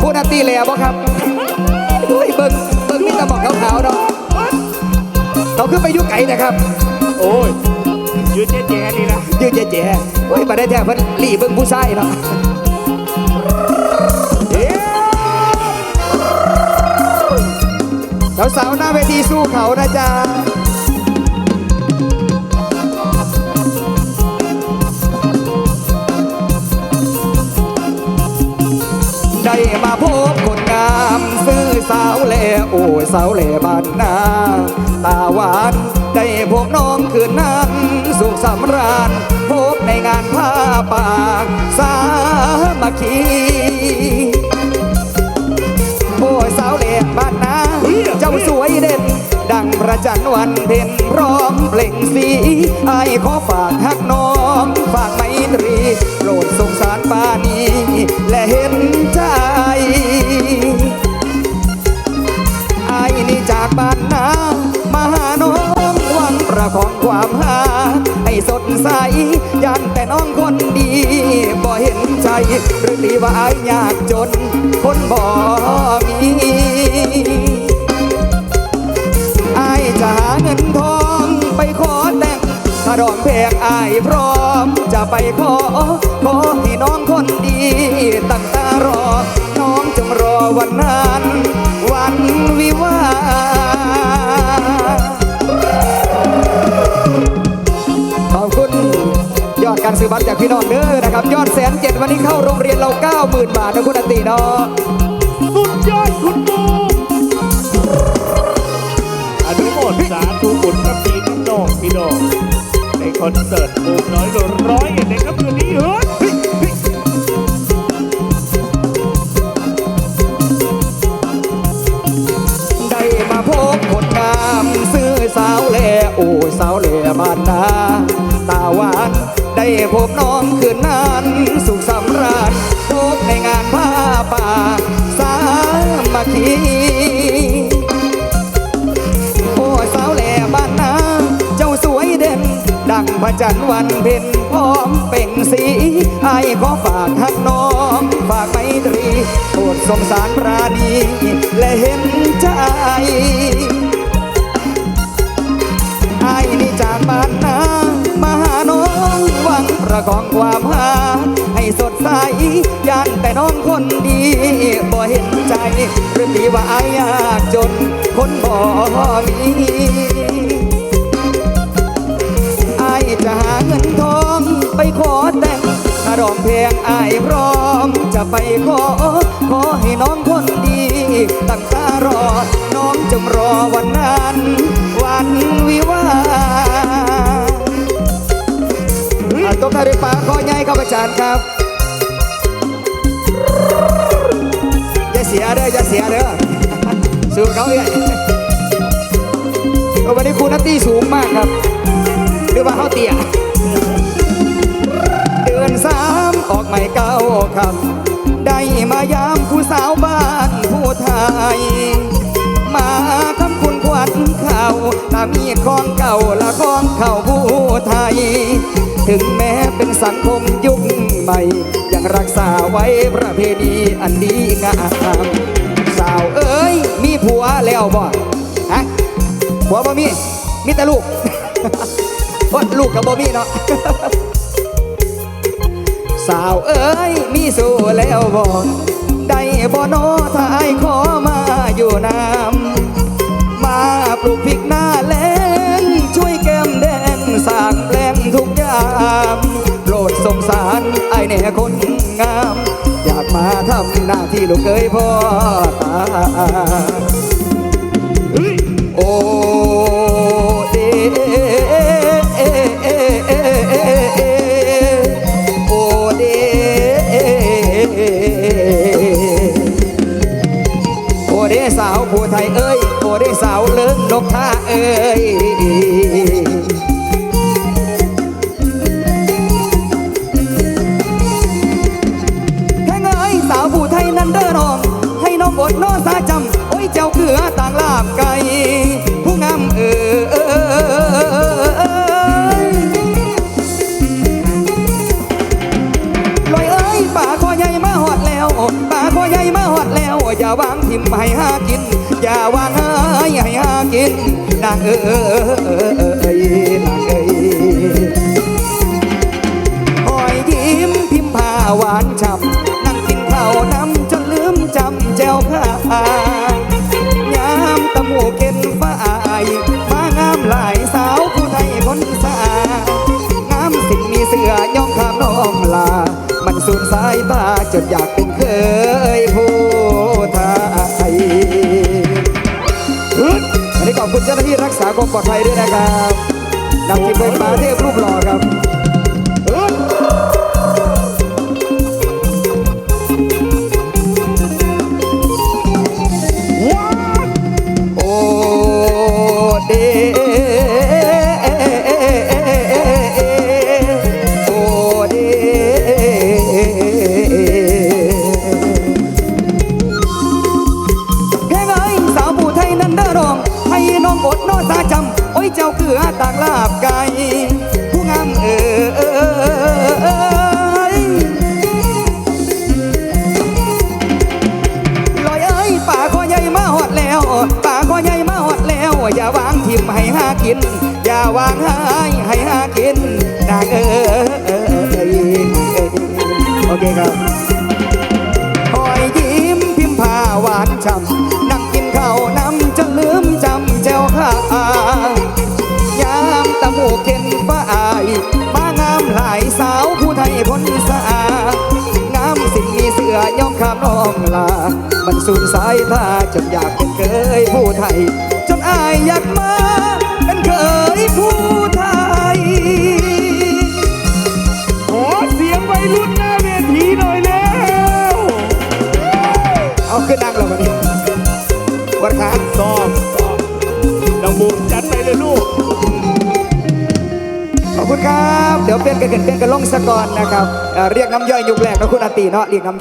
พูดนาตีเลยบ่ครับอุ้ยเบิ่งเบิ่งมีแตะหมอกขาวๆเนาะเขาขึ้นไปอยุไก่นะครับ โอ้ยยืนแจ๊ๆนี่นะยืนแจ๋ๆโอ้ยมาได้แท้เพิ่นหลีเบิ่งผู้ชายเนาะเอ๊ะสาวๆหน้าเวทีสู้เขานะจ๊ะ ได้มาพบคนงามซื้อสาวเล่โอ้ยสาวเล่บ้านนา ตาหวานได้พวกน้องคืนนั้นสุขสำราญพบในงานผ้าป่าสามัคคีโอ้ยสาวเล่บ้านนาเจ้าสวยเด่นดังประจันวันเพ็ญพร้อมเปล่งสีไอ้ขอฝากฮักน้อง ฝากไมตรี สงสารปานีและเห็นใจไอ้นี่จากบ้านนามาหาน้องหวังประคองความหา ให้สดใสยันแต่น้องคนดีบ่เห็นใจหรือตีว่าไอ้ยากจน คนบ่มีไอายจะหาเงินทองาดอกแพงอายพร้อม จะไปขอ ขอให้น้องคนดีตั้งตารอ น้องจงรอวันนั้น วันวิวาขอบคุณยอดการซื้อบัตรจากพี่น้องเด้อนะครับ ยอดแสนเจ็ดวันนี้เข้าโรงเรียนเรา 90,000 บาทนะคุณอติเนาะ คอนเสิร์ตบูมน้อยหลวร้อยเอ็ดในค่ำคืนนี้เฮ้ยได้มาพบคนงามซื้อสาวแล่โอ้ยสาวแล่บ้านนาตาหวานได้พบน้องคืนนั้นสุขสำราญพบในงานผ้าป่าสามัคคี พระจันทร์วันเพ็ญพร้อมเป่งสีไอ้ขอฝากฮักน้องฝากไมตรีโปรดสงสารปราณีและเห็นใจไอ้นี่จากบ้านนามาหาน้องหวังประคองความหาให้สดใสย่านแต่น้องคนดีบ่เห็นใจหรือตีว่าไอ้ยากจนคนบ่มี จะหาเงินทองไปขอแต่งถ้าดอกแพลงอ้ายพร้อม จะไปขอ ขอให้น้องคนดี ตั้งตารอ น้องจงรอวันนั้น วันวิวาห์อาตบนาฬิปาขอใหญ่ครับอาจารย์ครับอย่าเสียเด้ออย่าเสียเด้อสู้เขาเลยวันนี้คุณนัตตี้สูงมากครับ รือว่าเขาเตี้ยเดือนสามออกใหม่เก้าคำได้มายามผู้สาวบ้านผู้ไทย มาคำคุณขวัญเขาตามีของเก่าละของเข่าผู้ไทย ถึงแม้เป็นสังคมยุคใหม่ ยังรักษาไว้ประเพณีอันดีงามสาวเอ้ย มีผัวแล้วบ่ฮะผัวบ่มี มีแต่ลูก โอดลูกกับบ่มีเนาะสาวเอ้ยมีสู่แล้วบ่ได้บ่นอถ้าไอ้ายขอมาอยู่น้ำมาปลูกพริกหน้าแลงช่วยแก้มแดงสางแปลงทุกอย่างโปรดสงสารไอ้แน่คนงาม อยากมาทำหน้าที่ลูกเคยพ่อตาเฮ้ เดสาวผู้ไทยเอ้ยโอเดสาวเลิงนกท่าเอ้ยแค่เงยสาวผู้ไทยนั้นเด้อน้อง ให้น้องอดน้อนสาจำโอ้ยเจ้าเกลือต่างลาบไก่ผู้งามเออเออลอยเอ้ยป่าคอใหญ่มาหอดแล้วป่าคอใหญ่มาาวางทิมให้หากิน อย่าวางให้ให้หากินนางเอ้ยนางเอ้ยหอยยิ้มพิมพ์ผ้าหวานฉ่ำนั่งกินข้าวน้ำจนลืมจำแจวข้ายามตะหมูเก็นฝ้ายมางามหลายสาวผู้ไทยคนสางามสิ่งมีเสือย่องข้ามน้องลา มันสูญสายตาจนอยาก ความปลอดภัยด้วยนะครับนำทีมโดยปาเทพรูปหล่อครับ เจ้าคือต่างลาบไก่ผู้งามเอ้ยลอยเอ้ยป่าก็ใหญ่มาหอดแล้ว ป่าก็ใหญ่มาหอดแล้ว อย่าวางทิมให้หากิน อย่าวางให้ให้หากินนางเอ้ยโอเคครับหอยยิ้มพิมพ์ผ้าหวานฉ่ำ องลา มันสูญสายตาจนอยากเป็นเคยผู้ไทย จนอายอยากมา เป็นเคยผู้ไทย ขอเสียงวัยรุ่นหน้าเวทีหน่อยแล้ว เอาขึ้นนั่งแล้ววันนี้วันขาซ้อมซ้อมน้องบูมจัดไปเลยลูก ขอบคุณครับ เดี๋ยวเปลี่ยนกันเปลี่ยนกันลงสะก่อนนะครับเอ่อเรียกน้ำย่อยยุคแรกนะคุณอาตีเนาะเรียกน้ำย่อย